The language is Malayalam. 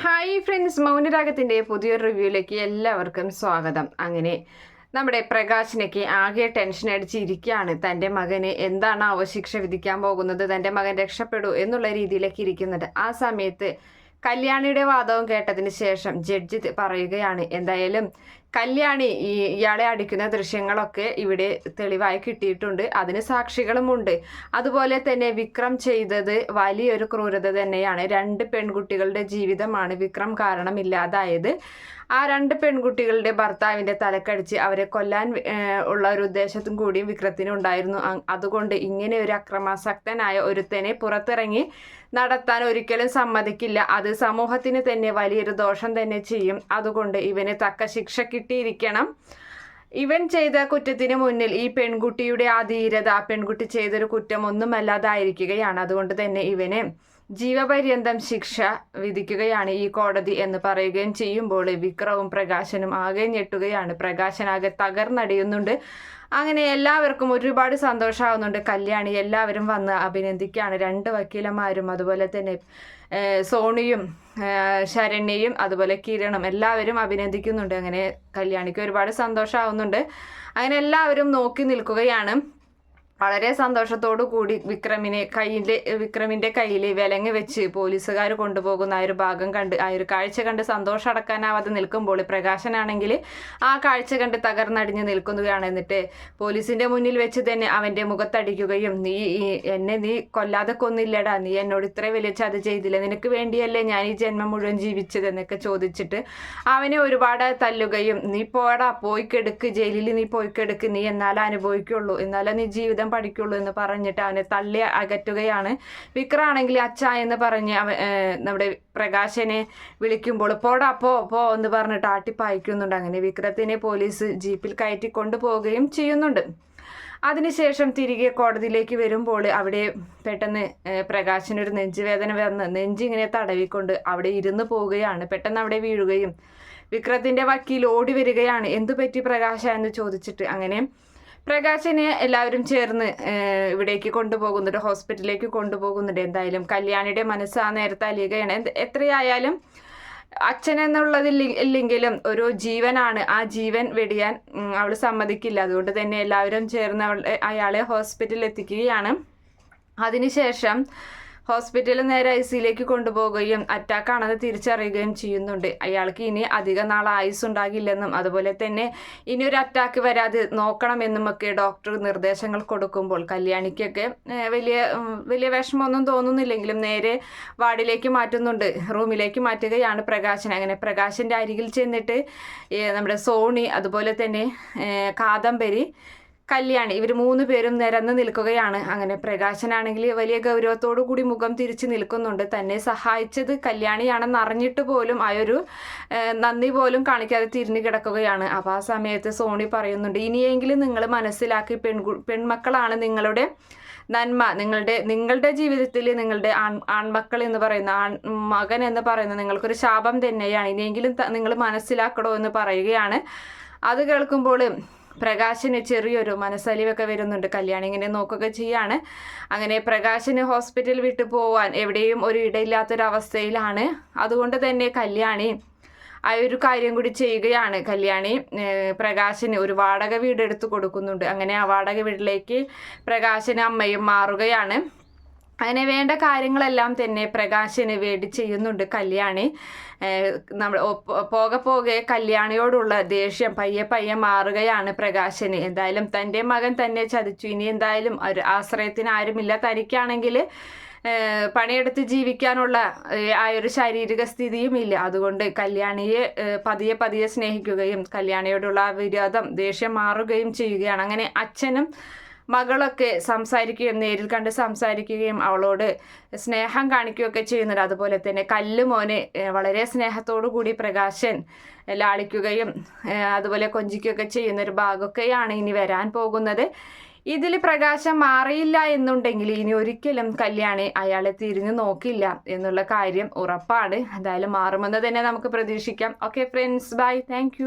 ഹായ് ഫ്രണ്ട്സ് മൗനരാഗത്തിന്റെ പുതിയൊരു റിവ്യൂയിലേക്ക് എല്ലാവർക്കും സ്വാഗതം. അങ്ങനെ നമ്മുടെ പ്രകാശിനൊക്കെ ആകെ ടെൻഷൻ അടിച്ചിരിക്കുകയാണ്. തന്റെ മകന് എന്താണ് അവശിക്ഷ വിധിക്കാൻ പോകുന്നത്? തന്റെ മകൻ രക്ഷപ്പെടൂ എന്നുള്ള രീതിയിലേക്ക് ഇരിക്കുന്നത്. ആ സമയത്ത് കല്യാണിയുടെ വാദവും കേട്ടതിന് ശേഷം ജഡ്ജി പറയുകയാണ്. എന്തായാലും കല്യാണി ഈ ഇയാളെ അടിക്കുന്ന ദൃശ്യങ്ങളൊക്കെ ഇവിടെ തെളിവായി കിട്ടിയിട്ടുണ്ട്. അതിന് സാക്ഷികളുമുണ്ട്. അതുപോലെ തന്നെ വിക്രം ചെയ്തത് വലിയൊരു ക്രൂരത തന്നെയാണ്. രണ്ട് പെൺകുട്ടികളുടെ ജീവിതമാണ് വിക്രം കാരണം ഇല്ലാതായത് ആ രണ്ട് പെൺകുട്ടികളുടെ ഭർത്താവിന്റെ തലക്കടിച്ച് അവരെ കൊല്ലാൻ ഉള്ള ഒരു ഉദ്ദേശത്തും കൂടിയും വിക്രത്തിനുണ്ടായിരുന്നു അതുകൊണ്ട് ഇങ്ങനെ ഒരു അക്രമാസക്തനായ ഒരുത്തനെ പുറത്തിറങ്ങി നടത്താൻ ഒരിക്കലും സമ്മതിക്കില്ല. അത് സമൂഹത്തിന് തന്നെ വലിയൊരു ദോഷം തന്നെ ചെയ്യും. അതുകൊണ്ട് ഇവന് തക്ക ശിക്ഷ കിട്ടിയിരിക്കണം. ഇവൻ ചെയ്ത കുറ്റത്തിന് മുന്നിൽ ഈ പെൺകുട്ടിയുടെ ആ ധീരത പെൺകുട്ടി ചെയ്തൊരു കുറ്റം ഒന്നുമല്ലാതായിരിക്കുകയാണ്. അതുകൊണ്ട് തന്നെ ഇവന് ജീവപര്യന്തം ശിക്ഷ വിധിക്കുകയാണ് ഈ കോടതി എന്ന് പറയുകയും ചെയ്യുമ്പോൾ വിക്രവും പ്രകാശനും ആകെ ഞെട്ടുകയാണ്. പ്രകാശനാകെ തകർന്നടിയുന്നുണ്ട്. അങ്ങനെ എല്ലാവർക്കും ഒരുപാട് സന്തോഷമാവുന്നുണ്ട് കല്യാണി എല്ലാവരും വന്ന് അഭിനന്ദിക്കുകയാണ്. രണ്ട് വക്കീലന്മാരും അതുപോലെ തന്നെ സോണിയും ശരണ്യയും അതുപോലെ കിരണും എല്ലാവരും അഭിനന്ദിക്കുന്നുണ്ട്. അങ്ങനെ കല്യാണിക്ക് ഒരുപാട് സന്തോഷമാവുന്നുണ്ട് അങ്ങനെ എല്ലാവരും നോക്കി നിൽക്കുകയാണ്. വളരെ സന്തോഷത്തോടു കൂടി വിക്രമിനെ കയ്യിലെ വിക്രമിന്റെ കയ്യിൽ വിലങ്ങ് വെച്ച് പോലീസുകാർ കൊണ്ടുപോകുന്ന ആ ഒരു ഭാഗം കണ്ട് ആ ഒരു കാഴ്ച കണ്ട് സന്തോഷം അടക്കാനാവാതെ നിൽക്കുമ്പോൾ പ്രകാശനാണെങ്കിൽ ആ കാഴ്ച കണ്ട് തകർന്നടിഞ്ഞ് നിൽക്കുകയാണ്. എന്നിട്ട് പോലീസിന്റെ മുന്നിൽ വെച്ച് തന്നെ അവന്റെ മുഖത്തടിക്കുകയും നീ എന്നെ നീ കൊല്ലാതെ കൊന്നില്ലടാ. നീ എന്നോട് ഇത്ര വലിയ ചത് ചെയ്തില്ല? നിനക്ക് വേണ്ടിയല്ലേ ഞാൻ ഈ ജന്മം മുഴുവൻ ജീവിച്ചത്? എന്നൊക്കെ ചോദിച്ചിട്ട് അവനെ ഒരുപാട് തല്ലുകയും നീ പോടാ പോയി കെടുക്ക്. ജയിലിൽ നീ പോയി കെടുക്ക്. നീ എന്നാലേ അനുഭവിക്കുള്ളൂ. എന്നാലേ നീ ജീവിതം ജീവിതം പഠിക്കുള്ളൂ എന്ന് പറഞ്ഞിട്ട് അവനെ തള്ളി അകറ്റുകയാണ്. വിക്രാണെങ്കിൽ അച്ഛ എന്ന് പറഞ്ഞ് അവ നമ്മുടെ പ്രകാശനെ വിളിക്കുമ്പോൾ പോടാ പോ പോ എന്ന് പറഞ്ഞിട്ട് ആട്ടിപ്പായിക്കുന്നുണ്ട് അങ്ങനെ വിക്രത്തിനെ പോലീസ് ജീപ്പിൽ കയറ്റി കൊണ്ടുപോവുകയും ചെയ്യുന്നുണ്ട്. അതിനുശേഷം തിരികെ കോടതിയിലേക്ക് വരുമ്പോൾ അവിടെ പെട്ടെന്ന് പ്രകാശിനൊരു നെഞ്ചുവേദന വന്ന് നെഞ്ചിങ്ങനെ തടവിക്കൊണ്ട് അവിടെ ഇരുന്ന് പോവുകയാണ്. പെട്ടെന്ന് അവിടെ വീഴുകയും വിക്രത്തിന്റെ വക്കീൽ ഓടി വരികയാണ്. എന്തു പറ്റി പ്രകാശ? എന്ന് ചോദിച്ചിട്ട് അങ്ങനെ പ്രകാശിനെ എല്ലാവരും ചേർന്ന് ഇവിടേക്ക് കൊണ്ടുപോകുന്നുണ്ട് ഹോസ്പിറ്റലിലേക്ക് കൊണ്ടുപോകുന്നുണ്ട്. എന്തായാലും കല്യാണിയുടെ മനസ്സ് ആ നേരത്തെ അലിയുകയാണ്. എത്രയായാലും അച്ഛൻ എന്നുള്ളതിൽ ഇല്ലെങ്കിലും ഒരു ജീവനാണ്. ആ ജീവൻ വെടിയാൻ അവൾ സമ്മതിക്കില്ല. അതുകൊണ്ട് തന്നെ എല്ലാവരും ചേർന്ന് അവളെ അയാളെ ഹോസ്പിറ്റലിൽ എത്തിക്കുകയാണ്. അതിനുശേഷം ഹോസ്പിറ്റലിൽ നേരെ ഐ സിയിലേക്ക് കൊണ്ടുപോകുകയും അറ്റാക്കാണെന്ന് തിരിച്ചറിയുകയും ചെയ്യുന്നുണ്ട്. അയാൾക്ക് ഇനി അധിക നാൾ ആയുസ് ഉണ്ടാകില്ലെന്നും അതുപോലെ തന്നെ ഇനി ഒരു അറ്റാക്ക് വരാതെ നോക്കണമെന്നും ഒക്കെ ഡോക്ടർ നിർദ്ദേശങ്ങൾ കൊടുക്കുമ്പോൾ കല്യാണിക്കൊക്കെ വലിയ വലിയ വിഷമമൊന്നും തോന്നുന്നില്ലെങ്കിലും നേരെ വാർഡിലേക്ക് മാറ്റുന്നുണ്ട്. റൂമിലേക്ക് മാറ്റുകയാണ് പ്രകാശൻ. അങ്ങനെ പ്രകാശന്റെ അരികിൽ ചെന്നിട്ട് നമ്മുടെ സോണി അതുപോലെ തന്നെ കാദംബരി കല്യാണി. ഇവർ മൂന്ന് പേരും നിരന്ന് നിൽക്കുകയാണ്. അങ്ങനെ പ്രകാശനാണെങ്കിൽ വലിയ ഗൗരവത്തോടു കൂടി മുഖം തിരിച്ചു നിൽക്കുന്നുണ്ട്. തന്നെ സഹായിച്ചത് കല്യാണിയാണെന്ന് അറിഞ്ഞിട്ട് പോലും ആ ഒരു നന്ദി പോലും കാണിക്കാതെ തിരിഞ്ഞു കിടക്കുകയാണ്. അപ്പോൾ ആ സമയത്ത് സോണി പറയുന്നുണ്ട് ഇനിയെങ്കിലും നിങ്ങൾ മനസ്സിലാക്കി പെൺകു പെൺമക്കളാണ് നിങ്ങളുടെ നന്മ. നിങ്ങളുടെ നിങ്ങളുടെ ജീവിതത്തിൽ നിങ്ങളുടെ ആൺ ആൺമക്കൾ എന്ന് പറയുന്ന ആൺ മകൻ എന്ന് പറയുന്ന നിങ്ങൾക്കൊരു ശാപം തന്നെയാണ്. ഇനിയെങ്കിലും നിങ്ങൾ മനസ്സിലാക്കണോ എന്ന് പറയുകയാണ്. അത് കേൾക്കുമ്പോൾ പ്രകാശിന് ചെറിയൊരു മനസ്സലിവൊക്കെ വരുന്നുണ്ട്. കല്യാണി ഇങ്ങനെ നോക്കുകയൊക്കെ ചെയ്യാണ്. അങ്ങനെ പ്രകാശിന് ഹോസ്പിറ്റൽ വിട്ടു പോവാൻ എവിടെയും ഒരു ഇടയില്ലാത്തൊരവസ്ഥയിലാണ്. അതുകൊണ്ട് തന്നെ കല്യാണി ആ ഒരു കാര്യം കൂടി ചെയ്യുകയാണ്. കല്യാണി പ്രകാശിന് ഒരു വാടക വീട് എടുത്തു കൊടുക്കുന്നുണ്ട്. അങ്ങനെ ആ വാടക വീട്ടിലേക്ക് പ്രകാശിന് അമ്മയും മാറുകയാണ്. അങ്ങനെ വേണ്ട കാര്യങ്ങളെല്ലാം തന്നെ പ്രകാശിന് വേണ്ടി ചെയ്യുന്നുണ്ട് കല്യാണി. നമ്മൾ പോകെ പോകെ കല്യാണിയോടുള്ള ദേഷ്യം പയ്യെ പയ്യെ മാറുകയാണ് പ്രകാശന്. എന്തായാലും തന്റെ മകൻ തന്നെ ചതിച്ചു. ഇനി എന്തായാലും ഒരു ആശ്രയത്തിന് ആരുമില്ല. തനിക്കാണെങ്കിൽ പണിയെടുത്ത് ജീവിക്കാനുള്ള ആ ഒരു ശാരീരിക സ്ഥിതിയും ഇല്ല. അതുകൊണ്ട് കല്യാണിയെ പതിയെ പതിയെ സ്നേഹിക്കുകയും കല്യാണിയോടുള്ള ആ വിരോധം ദേഷ്യം മാറുകയും ചെയ്യുകയാണ്. അങ്ങനെ അച്ഛനും മകളൊക്കെ സംസാരിക്കുകയും നേരിൽ കണ്ട് സംസാരിക്കുകയും അവളോട് സ്നേഹം കാണിക്കുകയൊക്കെ ചെയ്യുന്നുണ്ട്. അതുപോലെ തന്നെ കല്ല് മോനെ വളരെ സ്നേഹത്തോടു കൂടി പ്രകാശൻ ലാളിക്കുകയും അതുപോലെ കൊഞ്ചിക്കുകയൊക്കെ ചെയ്യുന്ന ഒരു ഭാഗമൊക്കെയാണ് ഇനി വരാൻ പോകുന്നത്. ഇതിൽ പ്രകാശം മാറിയില്ല എന്നുണ്ടെങ്കിൽ ഇനി ഒരിക്കലും കല്യാണി അയാളെ തിരിഞ്ഞു നോക്കില്ല എന്നുള്ള കാര്യം ഉറപ്പാണ്. എന്തായാലും മാറുമെന്ന് തന്നെ നമുക്ക് പ്രതീക്ഷിക്കാം. Okay friends bye thank